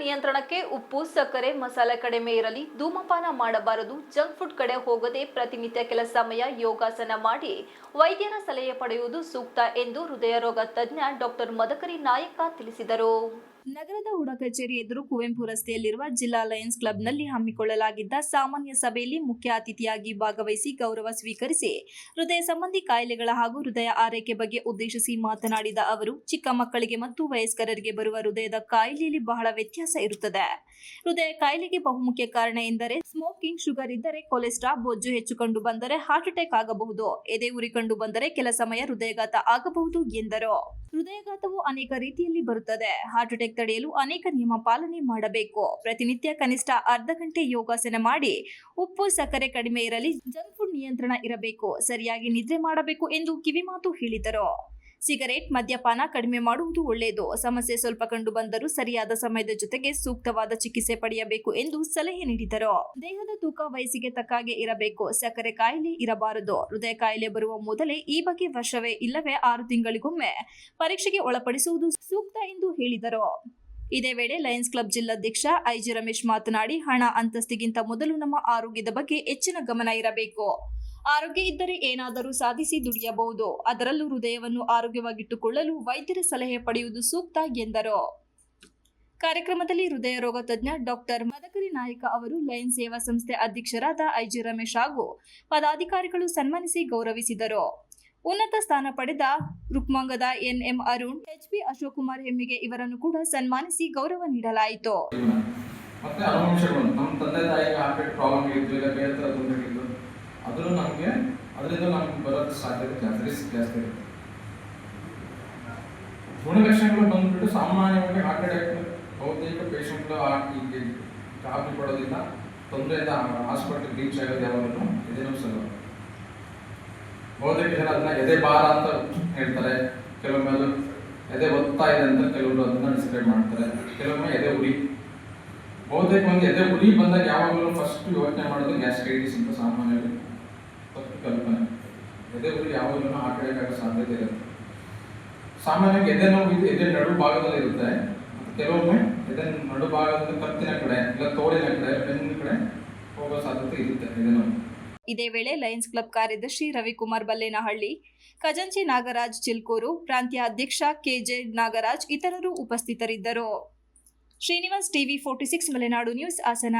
ನಿಯಂತ್ರಣಕ್ಕೆ ಉಪ್ಪು, ಸಕ್ಕರೆ, ಮಸಾಲೆ ಕಡಿಮೆ ಇರಲಿ, ಧೂಮಪಾನ ಮಾಡಬಾರದು, ಜಂಕ್ ಫುಡ್ ಕಡೆ ಹೋಗದೆ ಪ್ರತಿನಿತ್ಯ ಕೆಲ ಸಮಯ ಯೋಗಾಸನ ಮಾಡಿ ವೈದ್ಯರ ಸಲಹೆ ಪಡೆಯುವುದು ಸೂಕ್ತ ಎಂದು ಹೃದಯ ರೋಗ ತಜ್ಞ ಡಾಕ್ಟರ್ ಮದಕರಿ ನಾಯಕ ತಿಳಿಸಿದರು. ನಗರದ ಹುಡ ಕಚೇರಿ ಎದುರು ಕುವೆಂಪು ರಸ್ತೆಯಲ್ಲಿರುವ ಜಿಲ್ಲಾ ಲಯನ್ಸ್ ಕ್ಲಬ್ನಲ್ಲಿ ಹಮ್ಮಿಕೊಳ್ಳಲಾಗಿದ್ದ ಸಾಮಾನ್ಯ ಸಭೆಯಲ್ಲಿ ಮುಖ್ಯ ಅತಿಥಿಯಾಗಿ ಭಾಗವಹಿಸಿ ಗೌರವ ಸ್ವೀಕರಿಸಿ ಹೃದಯ ಸಂಬಂಧಿ ಕಾಯಿಲೆಗಳ ಹಾಗೂ ಹೃದಯ ಆರೈಕೆ ಬಗ್ಗೆ ಉದ್ದೇಶಿಸಿ ಮಾತನಾಡಿದ ಅವರು, ಚಿಕ್ಕ ಮಕ್ಕಳಿಗೆ ಮತ್ತು ವಯಸ್ಕರರಿಗೆ ಬರುವ ಹೃದಯದ ಕಾಯಿಲೆಯಲ್ಲಿ ಬಹಳ ವ್ಯತ್ಯಾಸ ಇರುತ್ತದೆ. ಹೃದಯ ಕಾಯಿಲೆಗೆ ಬಹುಮುಖ್ಯ ಕಾರಣ ಎಂದರೆ ಸ್ಮೋಕಿಂಗ್ ಶುಗರ್ ಇದ್ದರೆ ಕೊಲೆಸ್ಟ್ರಾಲ್ ಬೊಜ್ಜು ಹೆಚ್ಚು ಕಂಡು ಬಂದರೆ ಹಾರ್ಟ್ ಅಟ್ಯಾಕ್ ಆಗಬಹುದು. ಎದೆ ಉರಿ ಕಂಡು ಬಂದರೆ ಕೆಲ ಸಮಯ ಹೃದಯಘಾತ ಆಗಬಹುದು ಎಂದರು. ಹೃದಯಘಾತವು ಅನೇಕ ರೀತಿಯಲ್ಲಿ ಬರುತ್ತದೆ. ಹಾರ್ಟ್ ಅಟ್ಯಾಕ್ ತಡೆಯಲು ಅನೇಕ ನಿಯಮ ಪಾಲನೆ ಮಾಡಬೇಕು. ಪ್ರತಿನಿತ್ಯ ಕನಿಷ್ಠ ಅರ್ಧ ಗಂಟೆ ಯೋಗಾಸನ ಮಾಡಿ, ಉಪ್ಪು ಸಕ್ಕರೆ ಕಡಿಮೆ ಇರಲಿ, ಜಂಕ್ ಫುಡ್ ನಿಯಂತ್ರಣ ಇರಬೇಕು, ಸರಿಯಾಗಿ ನಿದ್ರೆ ಮಾಡಬೇಕು ಎಂದು ಕಿವಿಮಾತು ಹೇಳಿದರು. ಸಿಗರೇಟ್, ಮದ್ಯಪಾನ ಕಡಿಮೆ ಮಾಡುವುದು ಒಳ್ಳೆಯದು. ಸಮಸ್ಯೆ ಸ್ವಲ್ಪ ಕಂಡು ಬಂದರೂ ಸರಿಯಾದ ಸಮಯದ ಜೊತೆಗೆ ಸೂಕ್ತವಾದ ಚಿಕಿತ್ಸೆ ಪಡೆಯಬೇಕು ಎಂದು ಸಲಹೆ ನೀಡಿದರು. ದೇಹದ ತೂಕ ವಯಸ್ಸಿಗೆ ತಕ್ಕಾಗೆ ಇರಬೇಕು. ಸಕ್ಕರೆ ಕಾಯಿಲೆ ಇರಬಾರದು. ಹೃದಯ ಕಾಯಿಲೆ ಬರುವ ಮೊದಲೇ ಈ ಬಗ್ಗೆ ವರ್ಷವೇ ಇಲ್ಲವೇ ಆರು ತಿಂಗಳಿಗೊಮ್ಮೆ ಪರೀಕ್ಷೆಗೆ ಒಳಪಡಿಸುವುದು ಸೂಕ್ತ ಎಂದು ಹೇಳಿದರು. ಇದೇ ವೇಳೆ ಲಯನ್ಸ್ ಕ್ಲಬ್ ಜಿಲ್ಲಾಧ್ಯಕ್ಷ ಐಜಿ ರಮೇಶ್ ಮಾತನಾಡಿ, ಹಣ, ಅಂತಸ್ತಿಗಿಂತ ಮೊದಲು ನಮ್ಮ ಆರೋಗ್ಯದ ಬಗ್ಗೆ ಹೆಚ್ಚಿನ ಗಮನ ಇರಬೇಕು. ಆರೋಗ್ಯ ಇದ್ದರೆ ಏನಾದರೂ ಸಾಧಿಸಿ ದುಡಿಯಬಹುದು. ಅದರಲ್ಲೂ ಹೃದಯವನ್ನು ಆರೋಗ್ಯವಾಗಿಟ್ಟುಕೊಳ್ಳಲು ವೈದ್ಯರ ಸಲಹೆ ಪಡೆಯುವುದು ಸೂಕ್ತ ಎಂದರು. ಕಾರ್ಯಕ್ರಮದಲ್ಲಿ ಹೃದಯ ರೋಗ ತಜ್ಞ ಡಾಕ್ಟರ್ ಮದಕರಿ ನಾಯಕ ಅವರು, ಲಯನ್ ಸೇವಾ ಸಂಸ್ಥೆ ಅಧ್ಯಕ್ಷರಾದ ಐಜಿ ರಮೇಶ್ ಹಾಗೂ ಪದಾಧಿಕಾರಿಗಳು ಸನ್ಮಾನಿಸಿ ಗೌರವಿಸಿದರು. ಉನ್ನತ ಸ್ಥಾನ ಪಡೆದ Rukmangada N M Arun, H. P. Ashok Kumar Hemmige ಇವರನ್ನು ಕೂಡ ಸನ್ಮಾನಿಸಿ ಗೌರವ ನೀಡಲಾಯಿತು. ಸಾಧ್ಯತೆ ಜಾಸ್ತಿ ರಿಸ್ಕ್ ಜಾಸ್ತಿ ಇರುತ್ತೆ. ಗುಣಲಕ್ಷಣಗಳು ಬಂದ್ಬಿಟ್ಟು ಸಾಮಾನ್ಯವಾಗಿ ಹಾರ್ಟ್ ಅಟ್ಯಾಕ್ ಬಹುತೇಕ ಪೇಷಂಟ್ಗಳು ಈಗ ಗಾಬರಿ ಪಡೋದಿಲ್ಲ ತೊಂದರೆಯಿಂದ ಹಾಸ್ಪಿಟಲ್ ರೀಚ್ ಆಗೋದು ಯಾವಾಗಲೂ ಇದೇನೋ ಸಲ ಬಹುತೇಕ ಜನ ಅದನ್ನ ಎದೆ ಭಾರ ಅಂತ ಹೇಳ್ತಾರೆ. ಕೆಲವೊಮ್ಮೆ ಅದು ಎದೆ ಒತ್ತಾ ಇದೆ ಅಂತ ಕೆಲವರು ಅದನ್ನ ಡಿಸ್ಕ್ರೈಬ್ ಮಾಡ್ತಾರೆ. ಕೆಲವೊಮ್ಮೆ ಎದೆ ಉರಿ. ಬಹುತೇಕ ಒಂದು ಎದೆ ಉರಿ ಬಂದಾಗ ಯಾವಾಗಲೂ ಫಸ್ಟ್ ಯೋಚನೆ ಮಾಡೋದು ಗ್ಯಾಸ್ಟ್ರೈಟಿಸ್ ಅಂತ ಸಾಮಾನ್ಯವಾಗಿ ತಪ್ಪು ಕಲ್ಪನೆ. ಎದೆ ಉರಿ ಯಾವಾಗಲೂ ಹಾರ್ಟ್ ಅಟ್ಯಾಕ್ ಆಗೋ ಸಾಧ್ಯತೆ ಇರುತ್ತೆ ಸಾಮಾನ್ಯವಾಗಿ ಎದೆ ನೋವು ಇದು ಎದೆ ನಡು ಭಾಗದಲ್ಲಿ ಇರುತ್ತೆ. ಕೆಲವೊಮ್ಮೆ ಎದೆ ನಡು ಭಾಗದ ಕತ್ತಿನ ಕಡೆ ಇಲ್ಲ ತೋಳಿನ ಕಡೆ ಬೆನ್ನಿನ ಕಡೆ ಹೋಗೋ ಸಾಧ್ಯತೆ ಇರುತ್ತೆ ಎದೆ ನೋವು. ಇದೇ ವೇಳೆ ಲಯನ್ಸ್ ಕ್ಲಬ್ ಕಾರ್ಯದರ್ಶಿ ರವಿಕುಮಾರ್ ಬಲ್ಲೇನಹಳ್ಳಿ, ಖಜಾಂಚಿ ನಾಗರಾಜ್ ಚಿಲ್ಕೂರು, ಪ್ರಾಂತ್ಯ ಅಧ್ಯಕ್ಷ ಕೆಜೆ ನಾಗರಾಜ್ ಇತರರು ಉಪಸ್ಥಿತರಿದ್ದರು. Srinivas TV forty six Malenadu news Hassan.